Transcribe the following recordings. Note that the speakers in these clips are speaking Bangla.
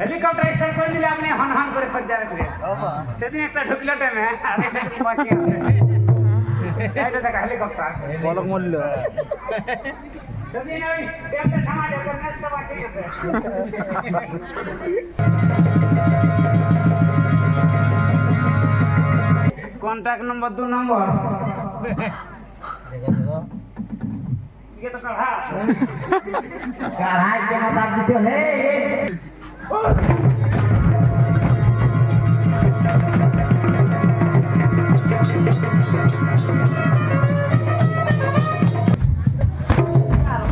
হেলিকপ্টার স্টার্ট করে দিলে আপনি হন হন করে খদ্দের আসবে। সেদিন একটা ঢুকলো টেমে এটা নম্বর দু নম্বর। কেন হে 啊，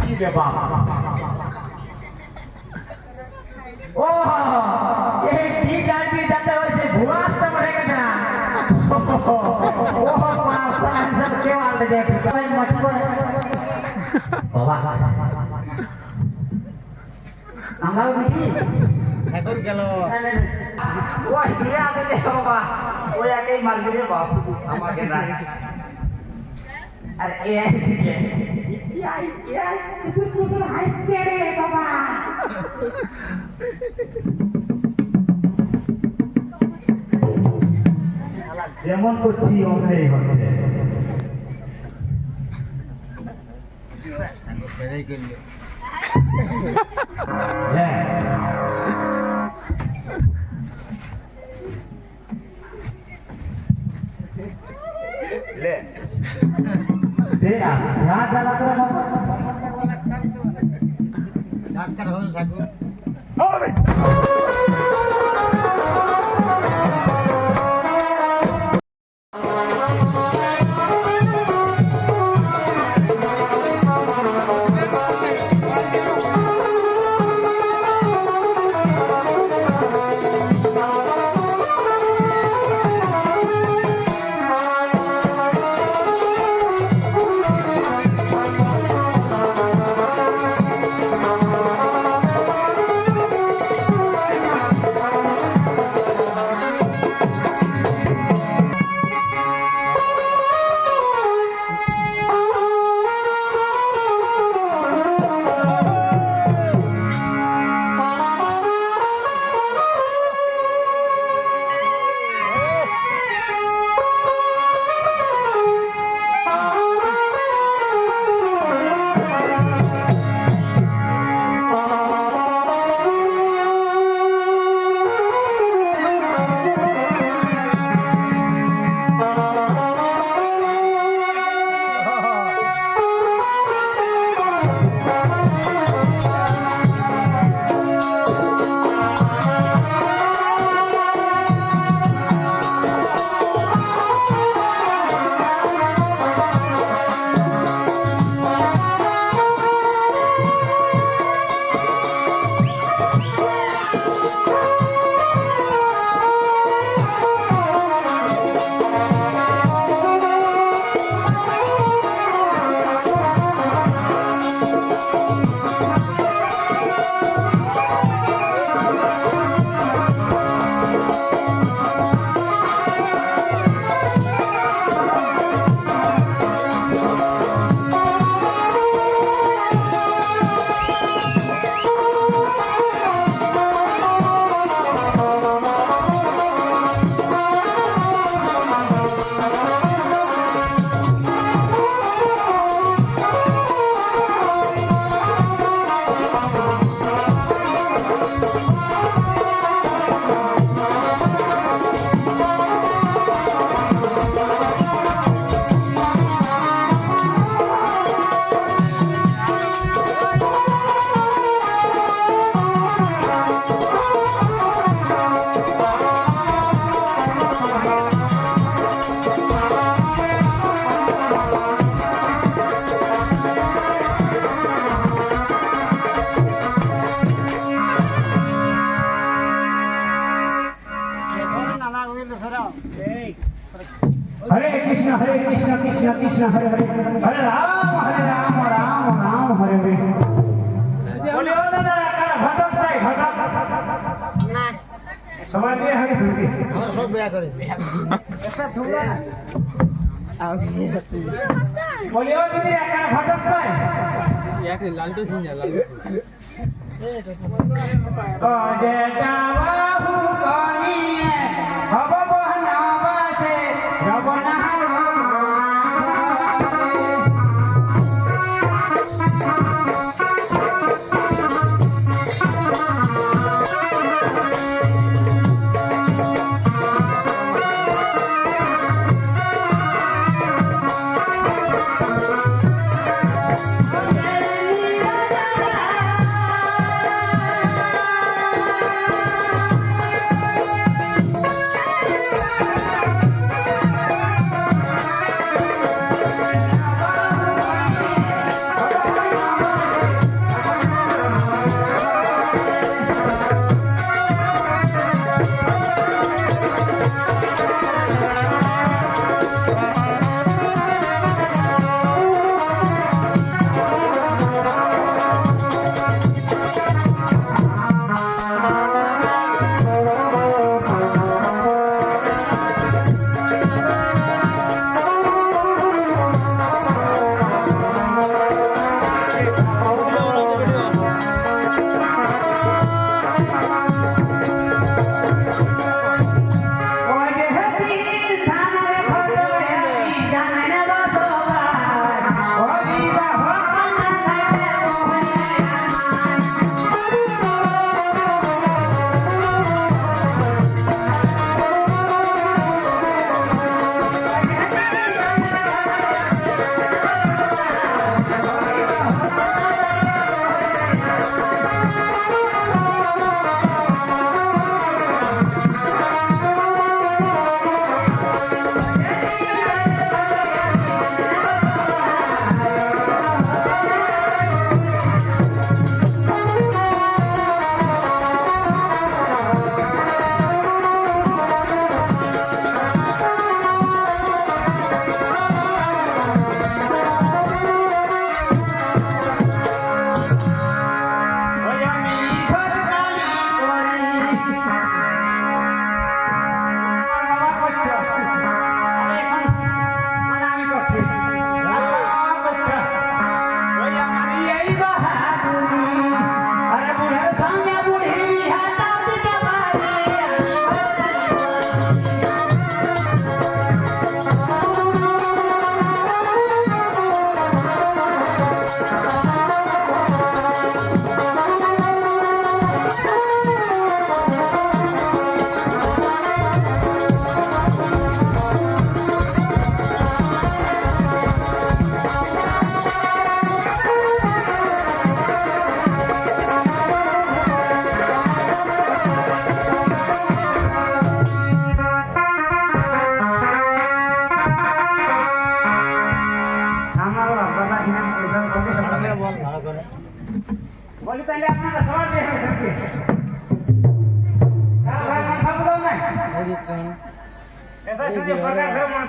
谢谢爸爸。গেল। ওই দূরে আছে যে বাবা ওই একাই মারবি রে বাপ আমাকে না। আরে এ দিকে বাবা? যেমন করছি অমনি হচ্ছে। হ্যাঁ। ले দে আর যা জ্বালা করে বাবা ডাক্তার হল ঠাকুর હરે કૃષ્ણ હરે કૃષ્ણ કૃષ્ણ કૃષ્ણ હરે હરે હરે રામ હરે રામ રામ રામ હરે હરે બોલ્યો દાદા લાલટો સિંહ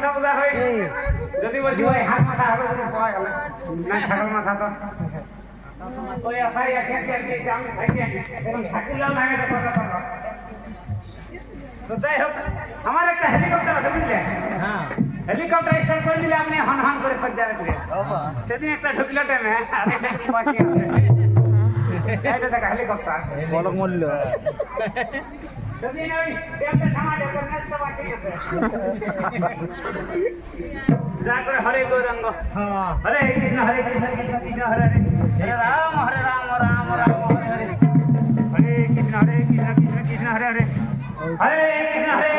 হয় যদি বলছি ওই হাত মাথা হবে যদি পাওয়া গেল না ছাগল মাথা তো। ওই আশাই আসে কি আজকে জাম থাকে সেরকম ঠাকুরলাল লাগে তো কথা তো তো যাই হোক আমার একটা হেলিকপ্টার আছে বুঝলে? হ্যাঁ। হেলিকপ্টার স্টার্ট করে দিলে আপনি হন হন করে খোঁজ যাবে সেদিন একটা ঢুকলো টাইমে বাকি আছে এটা দেখা হেলিকপ্টার বলক মূল্য। जहाँको हरेको रङ्ग हरे कृष्ण हरे कृष्ण कृष्ण कृष्ण हरे हरे। राम हरे राम राम राम हरे। हरे कृष्ण हरे कृष्ण कृष्ण कृष्ण हरे हरे। हरे कृष्ण हरे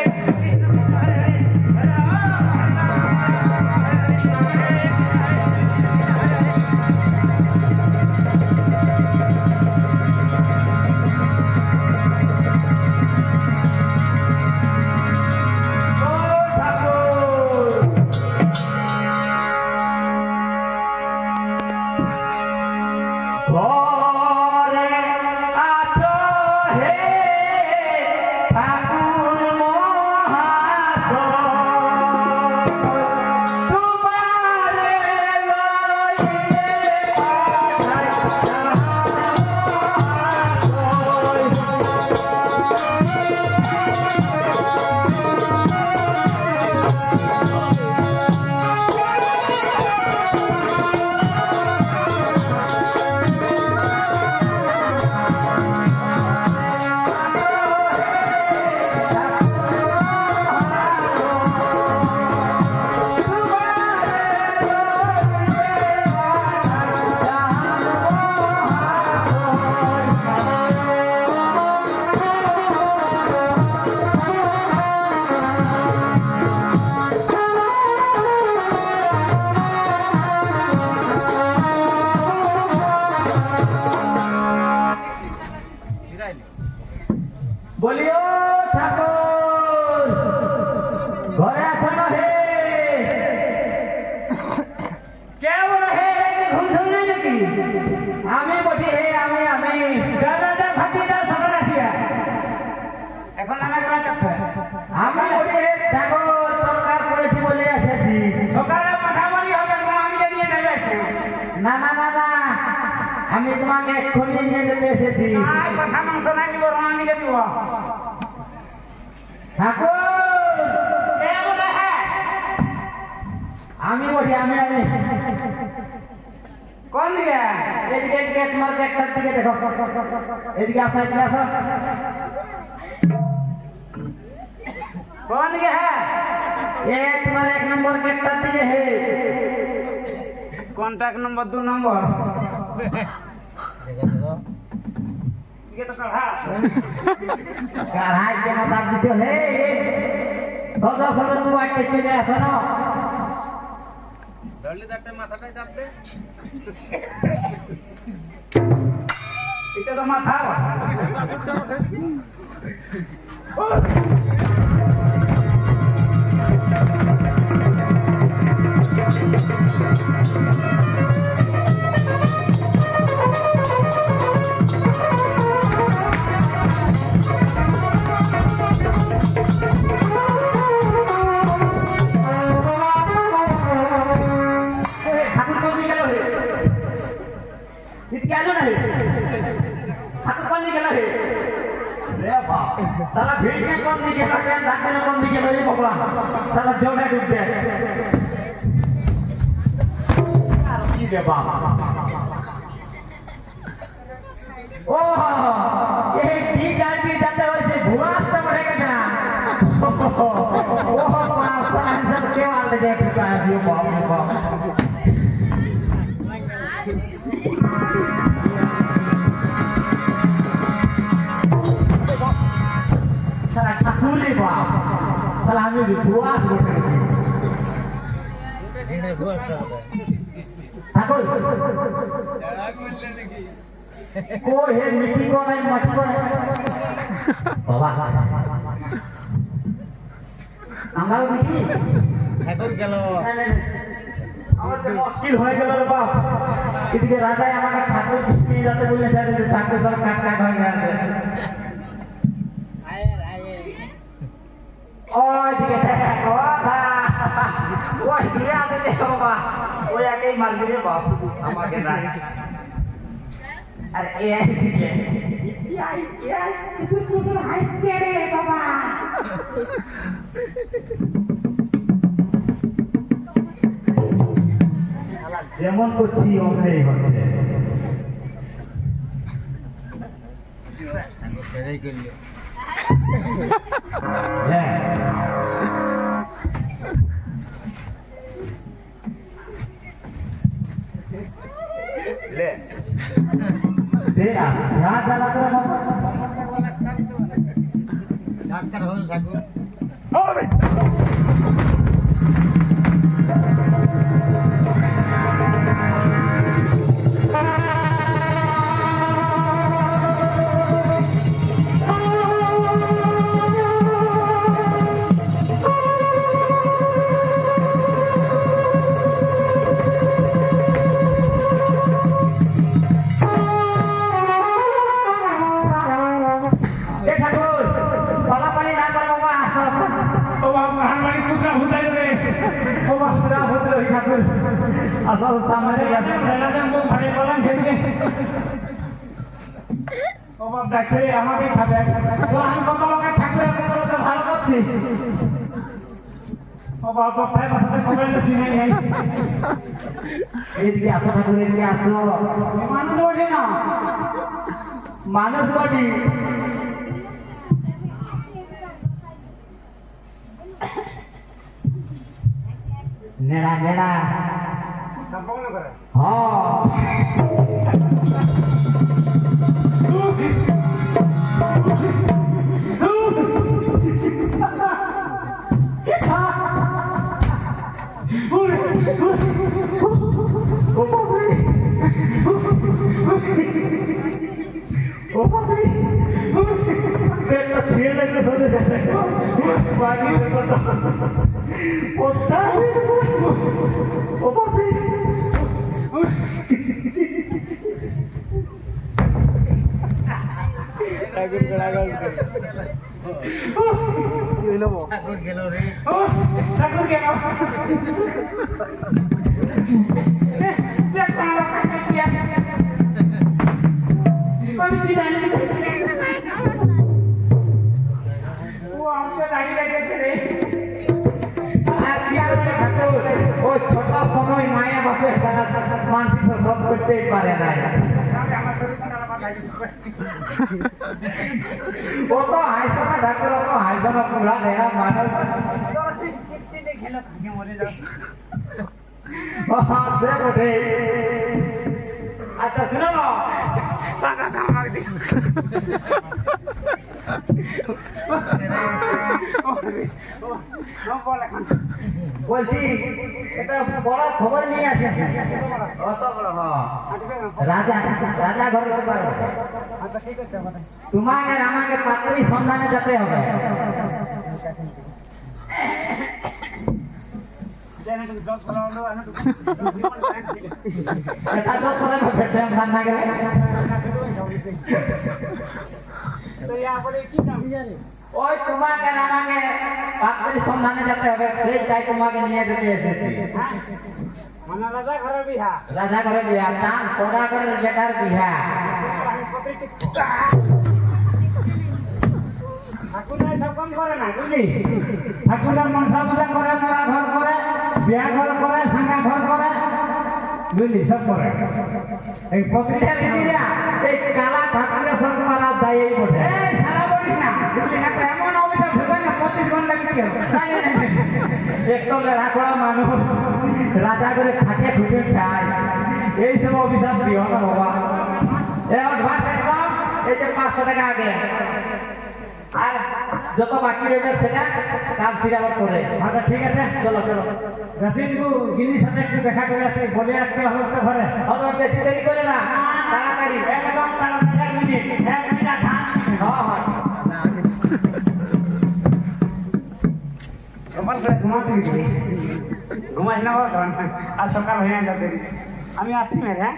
না না না না। আমি তোমাকে এক্ষুনি নিয়ে যেতে এসেছি। আর কথা মাংস নাই দিব রমানিকে দিব। ঠাকুর! কে বলে হে। আমি বলি আমি আমি। কোন দিকে? এদিকে এদিকে তোমার গেটটার দিকে দেখো। এদিকে আসো এদিকে আসো। কোন দিকে হে? এ তোমার এক নম্বর গেটটার দিকে হে। কন্ট্যাক্ট নম্বর দু নম্বর। না এটা তো মাথা হে এদিকে আলো না হে ঠাকুর কোন দিকে? গেল হে রে বাপ সালা ভিড় কোন দিকে? ধাক্কা কোন দিকে গেল রে বাবা জমে ডুববে। আমরাও মিটি এখন গেল মুশকিল হয়ে গেল বাপ এদিকে রাজাই আমাকে ঠাকুর হয়ে বাবা, ওই একাই মারবি রে বাপ, আমাকে আরে এ দিকে যেমন করছি অমনি হচ্ছে। সেটাই করলি। রে, আমাকে খাবে। তো আমি কত লোকের ঠাকুরের মতো ভালো করছি। ও বাপ পায়ে বাসাতে সবাই ও বাবা ছিঁড়ে লাগতে চলে যাচ্ছে বাড়ি তো পোতা ও বাপরে ঠাকুর গেল রে। ও ঠাকুর ওই ছোট সময় মায়া বাপে তারা মানসিক সব করতেই পারে না। ও তো হাইসো না ঠাকুর ও তো হাইসো পুরা দেয়া মানুষ। আচ্ছা শুনো। না বলছি এটা বড় খবর নিয়ে আসে। রাজা রাজা তোমাকে আমাকে পাত্রী সন্ধানে যেতে হবে ওই তোমাকে আমাকে পাত্রী সন্ধানে যেতে হবে সেই তাই তোমাকে নিয়ে যেতে এসেছি। রাজা ঘরে বিয়া চাঁদ সোজা করে বেটার বিয়া বুঝলি? ঠাকুরের মনসা পূজা করে মরা ঘর করে। বিয়া ঘর করে ভাঙা ঘর করে বুঝলি সব করে এই প্রতিটা দিদিরা এই কালা ঠাকুরের যায় এই বটে। সারা বলি না বুঝলি তো এমন অভিযোগ ঢুকে না পঁচিশ ঘণ্টা একটু লেখা করা মানুষ রাজা করে থাকে ঢুকে খায়। এই সব অভিশাপ দিও না বাবা এ অ্যাডভান্স একদম এই যে পাঁচশো টাকা আগে। যত বাকি রয়েছে সেটা কাল সিরাবার করে। আচ্ছা ঠিক আছে চলো চলো। রসিন্দু জিনিস সাথে একটু দেখা করে আসে বলে রাখতে হবে তো ঘরে। হয়তো বেশি দেরি করে না তাড়াতাড়ি। একদম তাড়াতাড়ি। এক মিনিট। এক মিনিট আর ধান হ্যাঁ হ্যাঁ ঘুমাই না বল আর সকাল হয়ে যাবে আমি আসছি মেরে হ্যাঁ?